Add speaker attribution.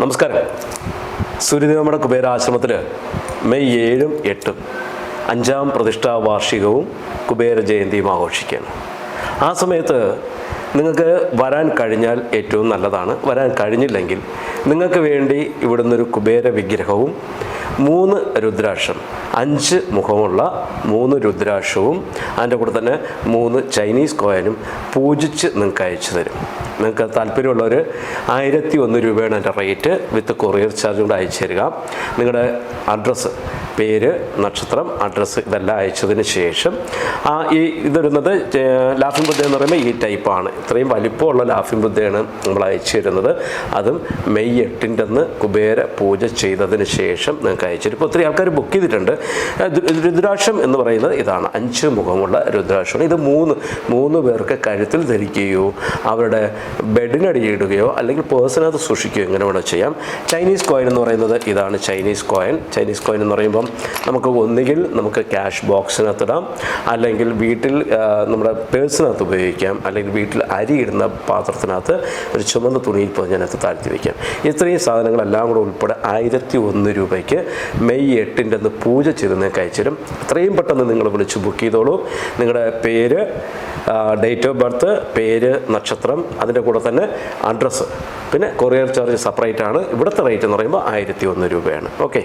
Speaker 1: നമസ്കാരം. സൂര്യദേവമട കുബേരാശ്രമത്തിൽ മെയ് ഏഴും എട്ടും അഞ്ചാം പ്രതിഷ്ഠാ വാർഷികവും കുബേര ജയന്തിയും ആഘോഷിക്കുകയാണ്. ആ സമയത്ത് നിങ്ങൾക്ക് വരാൻ കഴിഞ്ഞാൽ ഏറ്റവും നല്ലതാണ്. വരാൻ കഴിഞ്ഞില്ലെങ്കിൽ നിങ്ങൾക്ക് വേണ്ടി ഇവിടുന്ന് ഒരു കുബേര വിഗ്രഹവും മൂന്ന് രുദ്രാക്ഷം. അഞ്ച് മുഖമുള്ള മൂന്ന് രുദ്രാക്ഷവും അതിന്റെ കൂടെ തന്നെ മൂന്ന് ചൈനീസ് കോയനും പൂജിച്ച് നിങ്ങൾക്ക് അയച്ചു തരും. നിങ്ങൾക്ക് താല്പര്യമുള്ളവർ ആയിരത്തി ഒന്ന് രൂപയാണ് എന്റെ റേറ്റ് വിത്ത് കൊറിയർ ചാർജ് കൂടെ അയച്ചു തരിക. നിങ്ങളുടെ അഡ്രസ്സ് പേര് നക്ഷത്രം അഡ്രസ്സ് ഇതെല്ലാം അയച്ചതിന് ശേഷം ആ ഈ ഇതൊരുന്നത് ലാഫിംഗ് ബുദ്ധ എന്ന് പറയുമ്പോൾ ഈ ടൈപ്പാണ് ഇത്രയും വലിപ്പമുള്ള ലാഫിംഗ് ബുദ്ധയാണ് നമ്മൾ അയച്ചു തരുന്നത്. അതും മെയ് എട്ടിന്റെ അന്ന് കുബേര പൂജ ചെയ്തതിന് ശേഷം തരും ഇപ്പോൾ ഒത്തിരി ആൾക്കാർ ബുക്ക് ചെയ്തിട്ടുണ്ട്. രുദ്രാക്ഷം എന്ന് പറയുന്നത് ഇതാണ്. അഞ്ച് മുഖമുള്ള രുദ്രാക്ഷമാണ് ഇത് മൂന്ന് മൂന്ന് പേർക്ക് കഴുത്തിൽ ധരിക്കുകയോ അവരുടെ ബെഡിനടിയിടുകയോ അല്ലെങ്കിൽ പേഴ്സണത് സൂക്ഷിക്കുകയോ ഇങ്ങനെ വേണം ചെയ്യാം. ചൈനീസ് കോയിൻ എന്ന് പറയുന്നത് ഇതാണ് ചൈനീസ് കോയിൻ ചൈനീസ് കോയിൻ എന്ന് പറയുമ്പം നമുക്ക് ഒന്നുകിൽ നമുക്ക് ക്യാഷ് ബോക്സിനകത്തിടാം അല്ലെങ്കിൽ വീട്ടിൽ നമ്മുടെ പേഴ്സിനകത്ത് ഉപയോഗിക്കാം. അല്ലെങ്കിൽ വീട്ടിൽ അരി ഇടുന്ന പാത്രത്തിനകത്ത് ഒരു ചുമന്ന തുണിയിൽ പൊതിഞ്ഞതിനകത്ത് താഴ്ത്തി വയ്ക്കാം ഇത്രയും സാധനങ്ങളെല്ലാം കൂടെ ഉൾപ്പെടെ ആയിരത്തി ഒന്ന് രൂപയ്ക്ക് മെയ് എട്ടിന്റെ അന്ന് പൂജ ചെയ്ത് നിങ്ങൾക്ക് അയച്ചുതരും എത്രയും പെട്ടെന്ന് നിങ്ങൾ വിളിച്ച് ബുക്ക് ചെയ്തോളൂ. നിങ്ങളുടെ പേര് ഡേറ്റ് ഓഫ് ബർത്ത് പേര് നക്ഷത്രം അതിന്റെ കൂടെ തന്നെ അഡ്രസ്സ് പിന്നെ കൊറിയർ ചാർജ് സെപ്പറേറ്റ് ആണ്. ഇവിടുത്തെ റേറ്റ് എന്ന് പറയുമ്പോൾ ആയിരത്തി ഒന്ന് രൂപയാണ്. ഓക്കെ